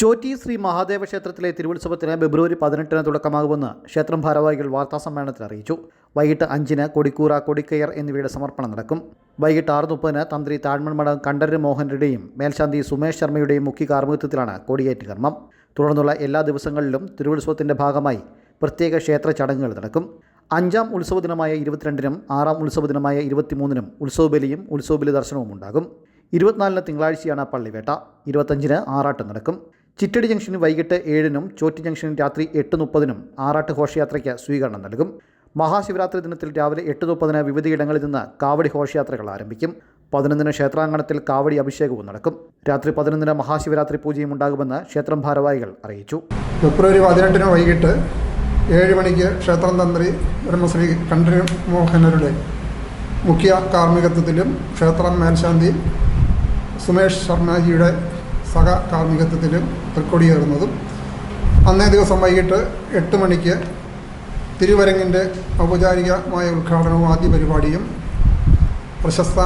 ചോറ്റി ശ്രീ മഹാദേവ ക്ഷേത്രത്തിലെ തിരുവുത്സവത്തിന് ഫെബ്രുവരി പതിനെട്ടിന് തുടക്കമാകുമെന്ന് ക്ഷേത്രം ഭാരവാഹികൾ വാർത്താസമ്മേളനത്തിൽ അറിയിച്ചു. വൈകിട്ട് അഞ്ചിന് കൊടിക്കൂറ കൊടിക്കയർ എന്നിവയുടെ സമർപ്പണം നടക്കും. വൈകിട്ട് ആറ് മുപ്പതിന് തന്ത്രി താഴ്മൺമഠം കണ്ഠരര് മോഹനരുടെയും മേൽശാന്തി സുമേഷ് ശർമ്മയുടെയും മുഖ്യ കാർമ്മികത്വത്തിലാണ് കൊടിയേറ്റ് കർമ്മം. തുടർന്നുള്ള എല്ലാ ദിവസങ്ങളിലും തിരുവുത്സവത്തിന്റെ ഭാഗമായി പ്രത്യേക ക്ഷേത്ര ചടങ്ങുകൾ നടക്കും. അഞ്ചാം ഉത്സവ ദിനമായ ഇരുപത്തിരണ്ടിനും ആറാം ഉത്സവ ദിനമായ ഇരുപത്തിമൂന്നിനും ഉത്സവബലിയും ഉത്സവബലി ദർശനവും ഉണ്ടാകും. ഇരുപത്തിനാലിന് തിങ്കളാഴ്ചയാണ് പള്ളിവേട്ട. ഇരുപത്തഞ്ചിന് ആറാട്ടം നടക്കും. ചിറ്റടി ജംഗ്ഷനിൽ വൈകിട്ട് ഏഴിനും ചോറ്റി ജംഗ്ഷനിൽ രാത്രി എട്ട് മുപ്പതിനും ആറാട്ട് ഘോഷയാത്രയ്ക്ക് സ്വീകരണം നൽകും. മഹാശിവരാത്രി ദിനത്തിൽ രാവിലെ എട്ട് മുപ്പതിന് വിവിധയിടങ്ങളിൽ നിന്ന് കാവടി ഘോഷയാത്രകൾ ആരംഭിക്കും. പതിനൊന്നിന് ക്ഷേത്രാങ്കണത്തിൽ കാവടി അഭിഷേകവും നടക്കും. രാത്രി പതിനൊന്നിന് മഹാശിവരാത്രി പൂജയും ഉണ്ടാകുമെന്ന് ക്ഷേത്രം ഭാരവാഹികൾ അറിയിച്ചു. ഫെബ്രുവരി പതിനെട്ടിന് വൈകിട്ട് ഏഴ് മണിക്ക് ക്ഷേത്രം തന്ത്രി ബ്രഹ്മശ്രീ കണ്ഠരി മോഹനരുടെ മുഖ്യ കാർമ്മികത്വത്തിലും ക്ഷേത്രം മേൽശാന്തി സുമേഷ് ശർമ്മജിയുടെ സഹ കാർമ്മികത്വത്തിലും തൃക്കൊടിയേറുന്നതും അന്നേ ദിവസം വൈകിട്ട് എട്ട് മണിക്ക് തിരുവരങ്ങിന്റെ ഔപചാരികമായ ഉദ്ഘാടനവും ആദ്യ പരിപാടിയും പ്രശസ്ത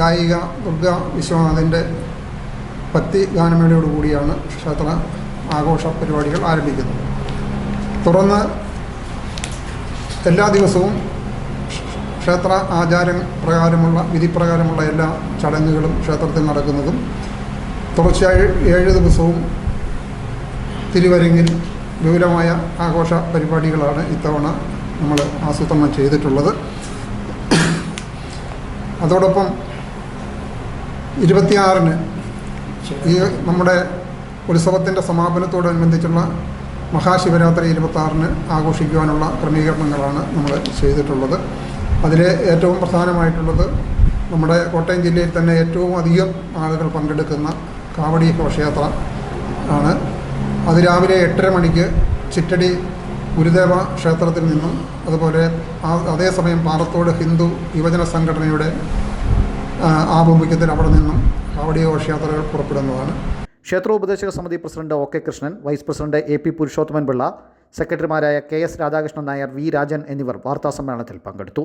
ഗായിക ദുർഗ വിശ്വനാഥന്റെ ഭക്തി ഗാനമേളയോടുകൂടിയാണ് ക്ഷേത്ര ആഘോഷ പരിപാടികൾ ആരംഭിക്കുന്നത്. തുറന്ന് എല്ലാ ദിവസവും ക്ഷേത്ര ആചാര പ്രകാരമുള്ള വിധിപ്രകാരമുള്ള എല്ലാ ചടങ്ങുകളും ക്ഷേത്രത്തിൽ നടക്കുന്നതും തുടർച്ചയായി ഏഴ് ദിവസവും തിരുവരങ്ങിൽ വിപുലമായ ആഘോഷ പരിപാടികളാണ് ഇത്തവണ നമ്മൾ ആസൂത്രണം ചെയ്തിട്ടുള്ളത്. അതോടൊപ്പം ഇരുപത്തിയാറിന് ഈ നമ്മുടെ ഉത്സവത്തിന്റെ സമാപനത്തോടനുബന്ധിച്ചുള്ള മഹാശിവരാത്രി ഇരുപത്താറിന് ആഘോഷിക്കുവാനുള്ള ക്രമീകരണങ്ങളാണ് നമ്മൾ ചെയ്തിട്ടുള്ളത്. അതിൽ ഏറ്റവും പ്രധാനമായിട്ടുള്ളത് നമ്മുടെ കോട്ടയം ജില്ലയിൽ തന്നെ ഏറ്റവും അധികം ആളുകൾ പങ്കെടുക്കുന്ന കാവടി ഘോഷയാത്ര ആണ്. അത് രാവിലെ എട്ടര മണിക്ക് ചിറ്റടി ഗുരുദേവ ക്ഷേത്രത്തിൽ നിന്നും അതുപോലെ അതേസമയം പാറത്തോട് ഹിന്ദു യുവജന സംഘടനയുടെ ആഭിമുഖ്യത്തിൽ അവിടെ നിന്നും കാവടി ഘോഷയാത്രകൾ പുറപ്പെടുന്നതാണ്. ക്ഷേത്രോപദേശക സമിതി president O K Krishnan vice president A P Purushothaman Pillai സെക്രട്ടറിമാരായ K S Radhakrishnan Nair V Rajan എന്നിവർ വാർത്താസമ്മേളനത്തിൽ പങ്കെടുത്തു.